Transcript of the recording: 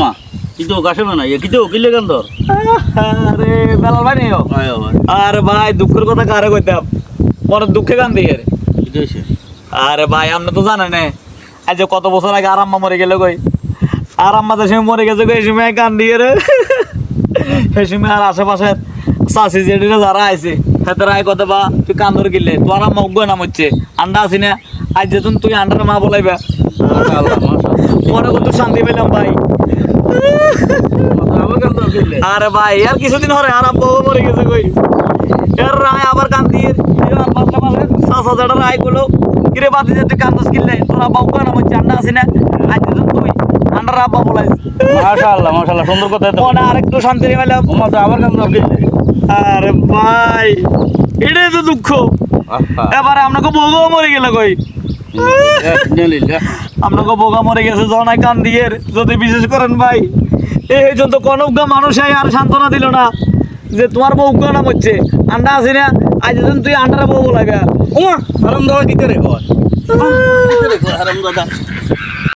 মা কিন্তু গাছে না এ কিন্তু কিলে গান তোর আরে বেলাল ভাই আবার আরে ভাই দুঃখের কথা কারে কইতাম? মনে দুঃখে গান দিয়ে রে। এটা হয়েছে আরে ভাই আপনি তো জানেন আজ কত বছর আগে আর আম্মা মরে গেল কই? আর আম্মা যে সময় মরে গেছে কই সময় গান দিয়ে রে। এই সময় আর আশেপাশে চাষি জেডিরা যারা আইছে হেতারা কথা বা তুই কান্দর গিলে তোর উগ্র নাম হচ্ছে। আন্ডা আছি না আজ যেতুন তুই আন্ডার মা বলাইবা। মাশাআল্লাহ কত শান্তি পেলাম ভাই। আরে ভাই আর কিছুদিন হরে আর আব্বা মরে গেছে কই? এর রায় আবার কান দিয়ে পাঁচটা মাসে সাত হাজার রায় করল। কিরে বাদ দিয়ে তুই কান্দস কিনলে? তোর আব্বা উগ্র নাম হচ্ছে আন্ডা আছি না। আজ যেতুন তুই আন্ডার আব্বা বলাই মাশাআল্লাহ মাশাআল্লাহ সুন্দর কথা তো মনে আরেকটু শান্তি পেলাম আবার গান তোর কিলে আরে ভাই এটাই তো দুঃখ। এবারে আপনাকে বগো মরে গেল কই? আপনাকে বোগা মরে গেছে জনাই কান দিয়ে যদি বিশেষ করেন ভাই। এই জন্য কনজ্ঞ মানুষ আর সান্ত্বনা দিল না যে তোমার বউ নাম হচ্ছে। আন্ডা আছি না আজ যেদিন তুই আন্ডার বউ বলাইবা। ওমা হারাম দাদা কি করে কর হারাম দাদা